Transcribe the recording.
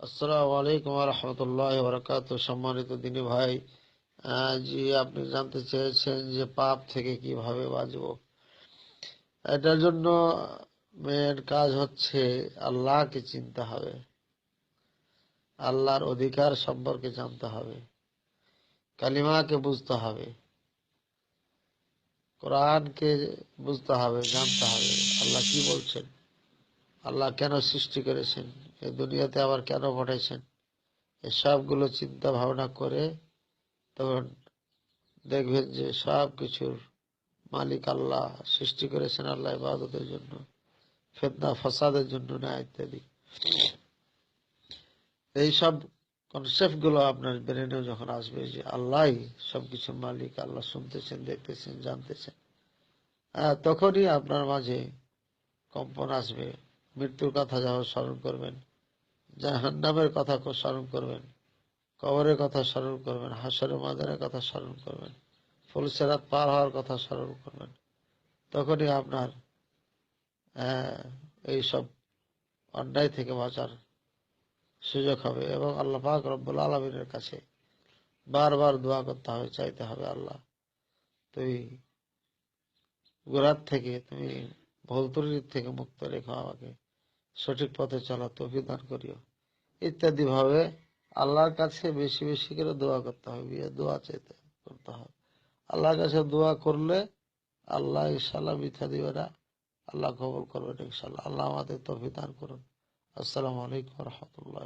আসসালামু আলাইকুম রহমতুল্লাহ বরকাত সম্মানিত দিনী ভাই জি আপনি জানতে চেয়েছেন যে পাপ থেকে কীভাবে বাঁচব। এটার জন্য কাজ হচ্ছে আল্লাহকে চিনতে হবে। আল্লাহর অধিকার সম্পর্কে জানতে হবে। কালিমাকে বুঝতে হবে। কোরআনকে বুঝতে হবে, জানতে হবে। আল্লাহ কি বলছেন? আল্লাহ কেন সৃষ্টি করেছেন? এই দুনিয়াতে আবার কেন পাঠাইছেন এই সবগুলো চিন্তা ভাবনা করে তখন দেখবেন যে সব কিছুর মালিক আল্লাহ সৃষ্টি করেছেন আল্লাহ ইবাদতের জন্য ফেতনা ফাসাদের জন্য না ইত্যাদি। এই সব কনসেপ্টগুলো আপনার ব্রেনেও যখন আসবে যে আল্লাহ সবকিছুর মালিক আল্লাহ শুনতেছেন দেখতেছেন জানতেছেন হ্যাঁ, তখনই আপনার মাঝে কম্পন আসবে মৃত্যুর কথা যখন স্মরণ করবেন জাহান্নামের কথা স্মরণ করবেন, কবরের কথা স্মরণ করবেন, হাসরের মাদারের কথা স্মরণ করবেন ফুলসেরাত পার হওয়ার কথা স্মরণ করবেন। তখনই আপনার এই সব অন্যায় থেকে বাঁচার সুযোগ হবে এবং আল্লাহ পাক রব্বুল আলমিনের কাছে বারবার দোয়া করতে হবে, চাইতে হবে, আল্লাহ, তুই গোড়ার থেকে, তুমি ভুল থেকে মুক্ত রেখো আমাকে। সঠিক পথে চলা তৌফিক দান করিও। ইত্যাদি ভাবে আল্লাহর কাছে বেশি বেশি করে দোয়া করতে হবে, বিয়ে দোয়া চাইতে করতে হবে। আল্লাহর কাছে দোয়া করলে আল্লাহ ইনশাল্লাহ মিথ্যা দিবে না। আল্লাহ কবল করবেন ইনশাল্লাহ আল্লাহ আমাদের তৌফিক দান করুন। আসসালামু আলাইকুম রহমতুল্লাহ